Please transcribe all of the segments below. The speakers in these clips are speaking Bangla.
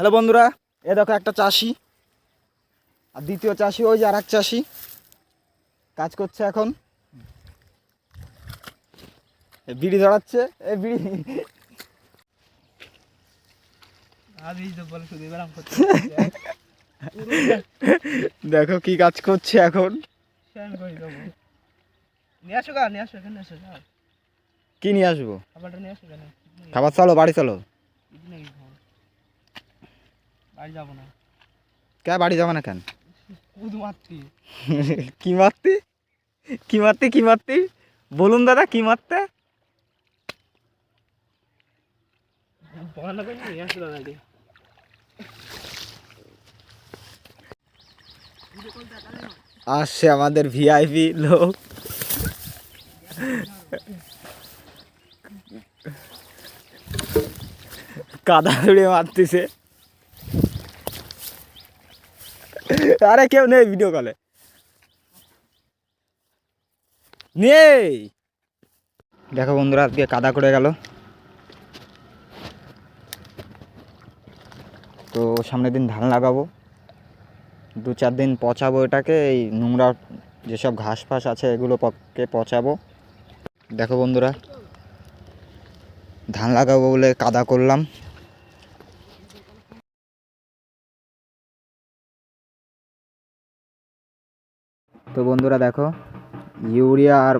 হ্যালো বন্ধুরা এ দেখো একটা চাষি। আর দ্বিতীয় চাষি ওই যে আর এক চাষি। কাজ করছে এখন। এ বিড়ি ধরাচ্ছে এ বিড়ি। দেখো কি কাজ করছে এখন। কি নিয়ে আসব? খাবার চলো বাড়ি চলো। বাড়ি যাব না। কে বাড়ি যাবে না কেন? কুদ মারতি। কি মারতি? কি মারতি কি মারতি? বলুন দাদা কি মারতে? আসছে আমাদের ভিআইপি লোক। কাদা ধুড়ে মারতেছে। আরে কেউ নেই ভিডিও কলে নেই। দেখো বন্ধুরা, আজকে কাদা করে গেল। তো সামনের দিন ধান লাগাবো। দু চার দিন পচাবো এটাকে, এই নোংরা যেসব ঘাস ফাস আছে এগুলো পকে পচাবো। দেখো বন্ধুরা, ধান লাগাবো বলে কাদা করলাম। তো বন্ধুরা দেখো ইউরিয়া আর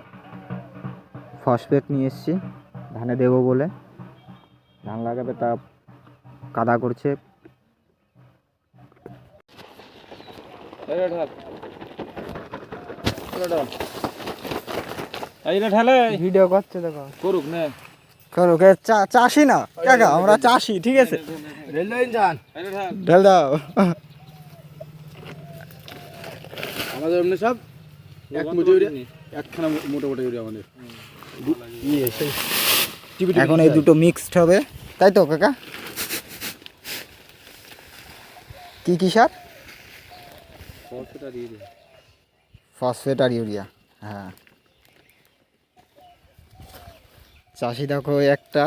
ফসফেট নিয়ে এসছি ধানে দেবো বলে। ধান লাগাবে তা কাদা করছে। ভিডিও করছে দেখো। করুক না করো কে চা- চাষি না কাকা আমরা চাষি ঠিক আছে? ঢেল দাও। আমাদের এমনি সব এক মুঠো ইউরিয়া একখানা মোটা মোটা ইউরিয়া আমাদের। ইয়ে সেই এখন এই দুটো মিক্সড হবে। তাই তো কাকা? কি কি সার? ফসফেট আর ইউরিয়া। হ্যাঁ। চাষি দেখো একটা।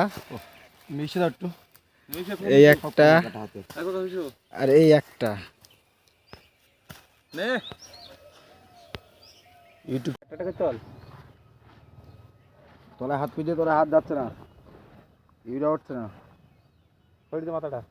মিশে দাও একটু। এই একটা। আর এই একটা। নে। ইউটিউব টাকা চল। তোলা হাত পিছিয়ে তোরা হাত যাচ্ছে না। ইউরিয়া উঠছে না। পড়ি মাথাটা।